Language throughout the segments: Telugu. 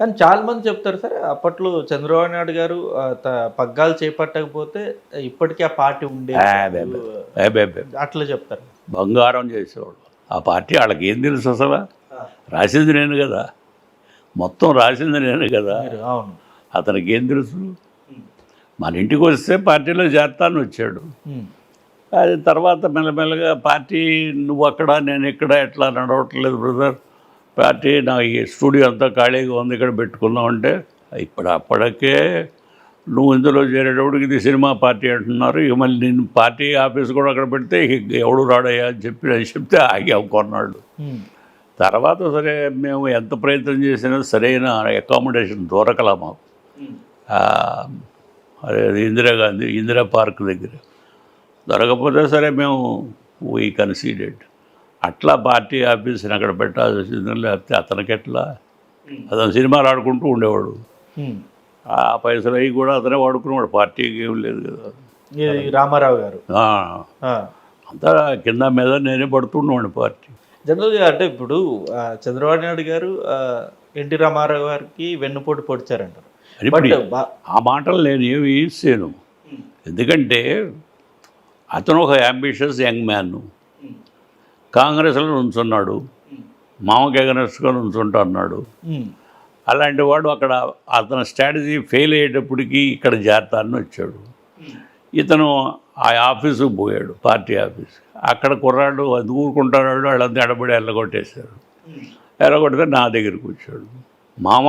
కానీ చాలా మంది చెప్తారు సార్ అప్పట్లో చంద్రబాబు నాయుడు గారు పగ్గాలు చేపట్టకపోతే ఇప్పటికీ ఆ పార్టీ ఉండే. అట్లా చెప్తారు. బంగారం చేసేవాడు. ఆ పార్టీ వాళ్ళకి ఏం తెలుసు అసలు? రాసింది నేను కదా. మొత్తం రాసింది నేను కదా. అవును. అతనికి ఏం తెలుసు? మన ఇంటికి వస్తే పార్టీలో చేస్తాను వచ్చాడు. అది తర్వాత మెల్లమెల్లగా పార్టీ నువ్వు అక్కడ నేను ఇక్కడ ఎట్లా నడవట్లేదు బ్రదర్? పార్టీ నా ఈ స్టూడియో అంతా ఖాళీగా ఉంది ఇక్కడ పెట్టుకుందాం అంటే ఇప్పుడు అప్పటికే నువ్వు ఇందులో చేరేటప్పటికి ఇది సినిమా పార్టీ అంటున్నారు. ఇక మళ్ళీ నేను పార్టీ ఆఫీస్ కూడా అక్కడ పెడితే ఇక ఎవడు రాడయ్యా అని చెప్పి అని చెప్తే ఆగాం కొన్నాళ్ళు. తర్వాత సరే మేము ఎంత ప్రయత్నం చేసినా సరైన అకామిడేషన్ దొరకలా మాకు. అది ఇందిరాగాంధీ ఇందిరా పార్క్ దగ్గర. దొరకపోతే సరే మేము వీ కన్సీడెడ్ అట్లా పార్టీ ఆఫీస్ని అక్కడ పెట్టాల్సి వచ్చింది లేకపోతే అతనికి ఎట్లా అతను సినిమాలు ఆడుకుంటూ ఉండేవాడు. ఆ పైసలు అవి కూడా అతనే వాడుకునేవాడు. పార్టీకి ఏం లేదు కదా. రామారావు గారు. అంతా కింద మీద నేనే పడుతుండేవాడిని పార్టీ. జనరల్గా అంటే ఇప్పుడు చంద్రబాబు నాయుడు గారు ఎన్టీ రామారావు గారికి వెన్నుపోటు పొడిచారంటారు ఆ మాటలు నేను ఏమి ఇస్తాను ఎందుకంటే అతను ఒక అంబిషియస్ యంగ్ మ్యాన్ కాంగ్రెస్లో నుంచున్నాడు. మామకి అగనెస్ట్గా నుంచుంటా అన్నాడు. అలాంటి వాడు అక్కడ అతని స్ట్రాటజీ ఫెయిల్ అయ్యేటప్పటికి ఇక్కడ చేరతానని వచ్చాడు. ఇతను ఆ ఆఫీసుకు పోయాడు పార్టీ ఆఫీస్. అక్కడ కుర్రాడు అది ఊరుకుంటాడు వాళ్ళంతా ఎడబడి ఎల్లగొట్టేశారు ఎల్లగొడితే నా దగ్గరికి వచ్చాడు. మామ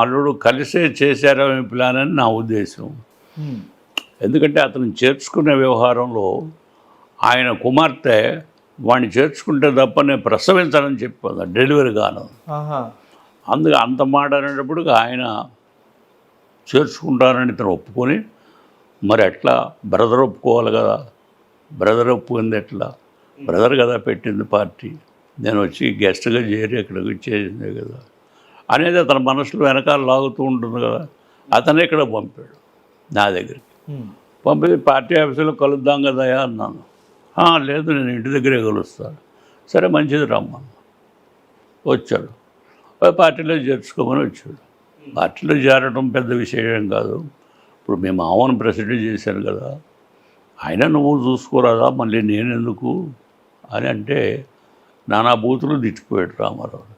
అల్లుడు కలిసే చేశారనే ప్లాన్ అని నా ఉద్దేశం. ఎందుకంటే అతను చేర్చుకునే వ్యవహారంలో ఆయన కుమార్తె వాడిని చేర్చుకుంటే తప్ప నేను ప్రసవించాలని చెప్పాను డెలివరీ కాను. అందుకే అంత మాట అనేటప్పుడు ఆయన చేర్చుకుంటానని ఇతను ఒప్పుకొని మరి ఎట్లా? బ్రదర్ ఒప్పుకోవాలి కదా. బ్రదర్ ఒప్పుకుంది ఎట్లా? బ్రదర్ కదా పెట్టింది పార్టీ. నేను వచ్చి గెస్ట్గా చేరి ఇక్కడికి వచ్చేసిందే కదా. అనేది అతని మనసులో వెనకాల లాగుతూ ఉంటుంది కదా. అతనే ఇక్కడ పంపాడు నా దగ్గరికి. పంపి పార్టీ ఆఫీసులో కలుద్దాం కదయా అన్నాను. "ఆ, లేదు నేను ఇంటి దగ్గరే కలుస్తాను. సరే మంచిది రమ్మను. వచ్చాడు. పార్టీలో చేర్చుకోమని వచ్చాడు. పార్టీలో చేరడం పెద్ద విషయం కాదు. ఇప్పుడు మేము ఆమెను ప్రెసిడెంట్ చేశాను కదా. ఆయన నువ్వు చూసుకోరాదా? మళ్ళీ నేనెందుకు? అని అంటే నానా బూతులు తిట్టిపోయాడు రామారావు.